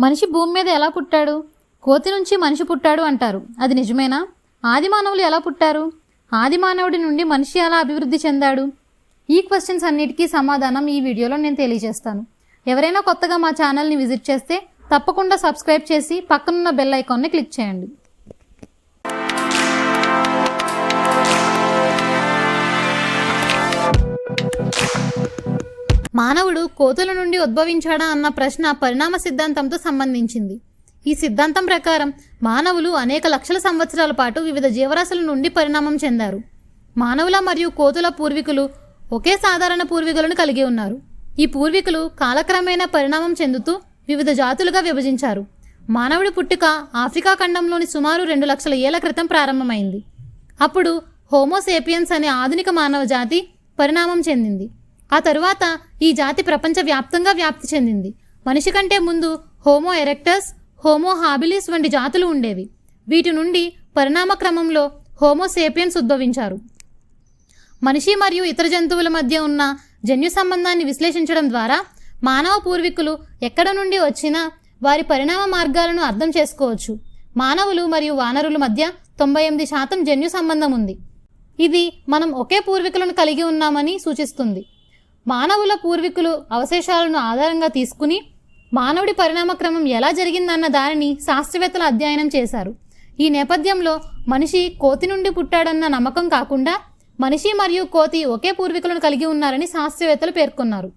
మనిషి భూమి మీద ఎలా పుట్టాడు? కోతి నుంచి మనిషి పుట్టాడు అంటారు. అది నిజమేనా? ఆది మానవులు ఎలా పుట్టారు? ఆది మానవుడి నుండి మనిషి ఎలా అభివృద్ధి చెందాడు? ఈ క్వశ్చన్స్ అన్నిటికీ సమాధానం ఈ వీడియోలో నేను తెలియజేస్తాను. ఎవరైనా కొత్తగా మా ఛానల్ని విజిట్ చేస్తే తప్పకుండా సబ్స్క్రైబ్ చేసి పక్కనున్న బెల్ ఐకాన్ని క్లిక్ చేయండి. మానవుడు కోతుల నుండి ఉద్భవించాడా అన్న ప్రశ్న పరిణామ సిద్ధాంతంతో సంబంధించింది. ఈ సిద్ధాంతం ప్రకారం మానవులు అనేక లక్షల సంవత్సరాల పాటు వివిధ జీవరాశుల నుండి పరిణామం చెందారు. మానవుల మరియు కోతుల పూర్వీకులు ఒకే సాధారణ పూర్వీకులను కలిగి ఉన్నారు. ఈ పూర్వీకులు కాలక్రమేణా పరిణామం చెందుతూ వివిధ జాతులుగా విభజించారు. మానవుడి పుట్టుక ఆఫ్రికా ఖండంలోని సుమారు రెండు లక్షల ఏళ్ళ క్రితం ప్రారంభమైంది. అప్పుడు హోమోసేపియన్స్ అనే ఆధునిక మానవ జాతి పరిణామం చెందింది. ఆ తరువాత ఈ జాతి ప్రపంచవ్యాప్తంగా వ్యాప్తి చెందింది. మనిషి కంటే ముందు హోమో ఎరెక్టస్ హోమో హాబిలిస్ వంటి జాతులు ఉండేవి. వీటి నుండి పరిణామ క్రమంలో హోమోసేపియన్స్ ఉద్భవించారు. మనిషి మరియు ఇతర జంతువుల మధ్య ఉన్న జన్యు సంబంధాన్ని విశ్లేషించడం ద్వారా మానవ పూర్వీకులు ఎక్కడ నుండి వచ్చినా వారి పరిణామ మార్గాలను అర్థం చేసుకోవచ్చు. మానవులు మరియు వానరుల మధ్య తొంభై ఎనిమిది శాతం జన్యు సంబంధం ఉంది. ఇది మనం ఒకే పూర్వీకులను కలిగి ఉన్నామని సూచిస్తుంది. మానవుల పూర్వీకులు అవశేషాలను ఆధారంగా తీసుకుని మానవుడి పరిణామక్రమం ఎలా జరిగిందన్న దానిని శాస్త్రవేత్తలు అధ్యయనం చేశారు. ఈ నేపథ్యంలో మనిషి కోతి నుండి పుట్టాడన్న నమ్మకం కాకుండా మనిషి మరియు కోతి ఒకే పూర్వీకులను కలిగి ఉన్నారని శాస్త్రవేత్తలు పేర్కొన్నారు.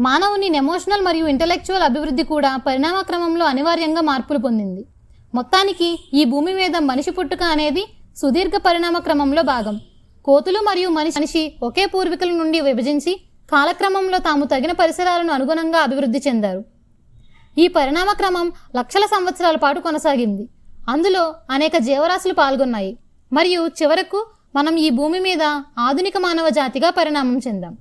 మానవుని ఎమోషనల్ మరియు ఇంటలెక్చువల్ అభివృద్ధి కూడా పరిణామక్రమంలో అనివార్యంగా మార్పులు పొందింది. మొత్తానికి ఈ భూమి మీద మనిషి పుట్టుక అనేది సుదీర్ఘ పరిణామ క్రమంలో భాగం. కోతులు మరియు మనిషి మనిషి ఒకే పూర్వీకుల నుండి విభజించి కాలక్రమంలో తాము తగిన పరిసరాలను అనుగుణంగా అభివృద్ధి చెందారు. ఈ పరిణామ క్రమం లక్షల సంవత్సరాల పాటు కొనసాగింది. అందులో అనేక జీవరాశులు పాల్గొన్నాయి. మరియు చివరకు మనం ఈ భూమి మీద ఆధునిక మానవ జాతిగా పరిణామం చెందాం.